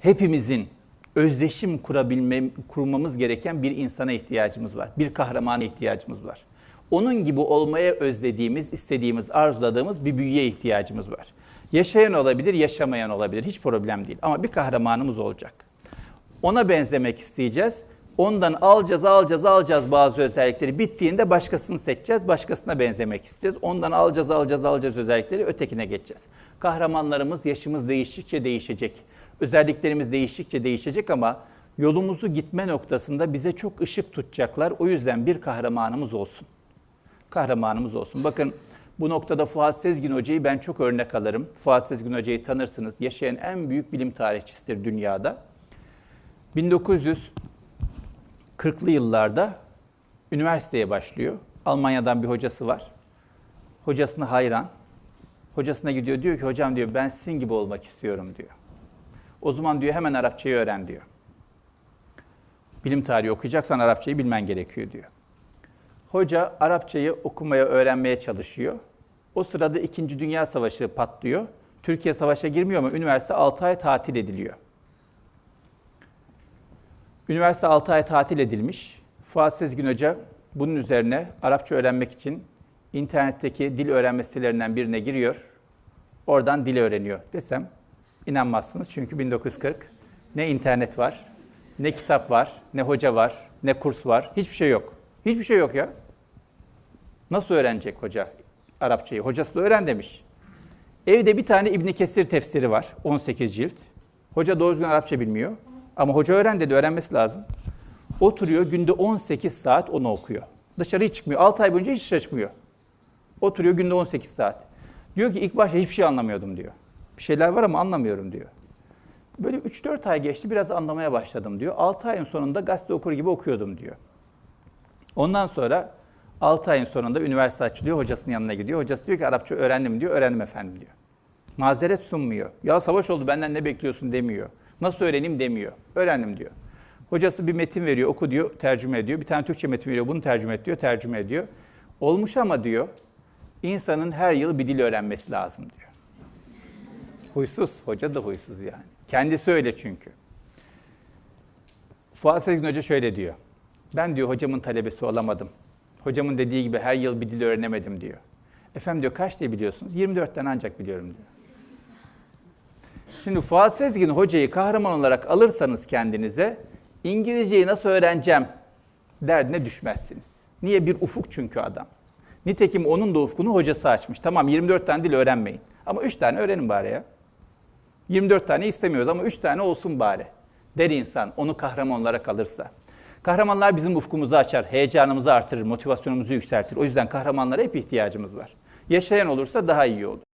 hepimizin özdeşim kurabilme, kurmamız gereken bir insana ihtiyacımız var. Bir kahramana ihtiyacımız var. Onun gibi olmaya özlediğimiz, istediğimiz, arzuladığımız bir büyüye ihtiyacımız var. Yaşayan olabilir, yaşamayan olabilir. Hiç problem değil. Ama bir kahramanımız olacak. Ona benzemek isteyeceğiz. Ondan alacağız, alacağız, alacağız bazı özellikleri. Bittiğinde başkasını seçeceğiz, başkasına benzemek isteyeceğiz. Ondan alacağız, alacağız, alacağız özellikleri, ötekine geçeceğiz. Kahramanlarımız yaşımız değiştikçe değişecek. Özelliklerimiz değiştikçe değişecek ama yolumuzu gitme noktasında bize çok ışık tutacaklar. O yüzden bir kahramanımız olsun. Kahramanımız olsun. Bakın bu noktada Fuat Sezgin Hoca'yı ben çok örnek alırım. Fuat Sezgin Hoca'yı tanırsınız. Yaşayan en büyük bilim tarihçisidir dünyada. 1940'lı yıllarda üniversiteye başlıyor. Almanya'dan bir hocası var. Hocasına hayran. Hocasına gidiyor diyor ki hocam diyor ben sizin gibi olmak istiyorum diyor. O zaman diyor hemen Arapçayı öğren diyor. Bilim tarihi okuyacaksan Arapçayı bilmen gerekiyor diyor. Hoca Arapçayı okumaya, öğrenmeye çalışıyor. O sırada 2. Dünya Savaşı patlıyor. Türkiye savaşa girmiyor ama üniversite 6 ay tatil ediliyor. Üniversite 6 ay tatil edilmiş. Fuat Sezgin Hoca bunun üzerine Arapça öğrenmek için internetteki dil öğrenme sitelerinden birine giriyor. Oradan dil öğreniyor desem inanmazsınız. Çünkü 1940 ne internet var, ne kitap var, ne hoca var, ne kurs var. Hiçbir şey yok. Hiçbir şey yok ya. Nasıl öğrenecek hoca Arapçayı? Hocası da öğren demiş. Evde bir tane İbn Kesir tefsiri var. 18 cilt. Hoca doğru düzgün Arapça bilmiyor. Ama hoca öğren dedi, öğrenmesi lazım. Oturuyor, günde 18 saat onu okuyor. Dışarı hiç çıkmıyor. 6 ay boyunca hiç dışarı çıkmıyor. Oturuyor günde 18 saat. Diyor ki ilk başta hiçbir şey anlamıyordum diyor. Bir şeyler var ama anlamıyorum diyor. Böyle 3-4 ay geçti biraz anlamaya başladım diyor. 6 ayın sonunda gazete okur gibi okuyordum diyor. Ondan sonra 6 ayın sonunda üniversite açılıyor, hocasının yanına gidiyor. Hocası diyor ki Arapça öğrendim diyor, öğrendim efendim diyor. Mazeret sunmuyor. Ya savaş oldu benden ne bekliyorsun demiyor. Nasıl öğreneyim demiyor. Öğrendim diyor. Hocası bir metin veriyor, oku diyor, tercüme ediyor. Bir tane Türkçe metin veriyor, bunu tercüme et diyor, tercüme ediyor. Olmuş ama diyor, insanın her yıl bir dil öğrenmesi lazım diyor. Huysuz, hoca da huysuz yani. Kendisi öyle çünkü. Fuat Sezgin Hoca şöyle diyor. Ben diyor hocamın talebesi olamadım. Hocamın dediği gibi her yıl bir dil öğrenemedim diyor. Efendim diyor kaç dil biliyorsunuz? 24'ten ancak biliyorum diyor. Şimdi Fuat Sezgin hocayı kahraman olarak alırsanız kendinize İngilizceyi nasıl öğreneceğim derdine düşmezsiniz. Niye? Bir ufuk çünkü adam. Nitekim onun da ufkunu hocası açmış. Tamam 24 tane dil öğrenmeyin. Ama 3 tane öğrenin bari ya. 24 tane istemiyoruz ama 3 tane olsun bari. Der insan onu kahraman olarak alırsa. Kahramanlar bizim ufkumuzu açar, heyecanımızı artırır, motivasyonumuzu yükseltir. O yüzden kahramanlara hep ihtiyacımız var. Yaşayan olursa daha iyi olur.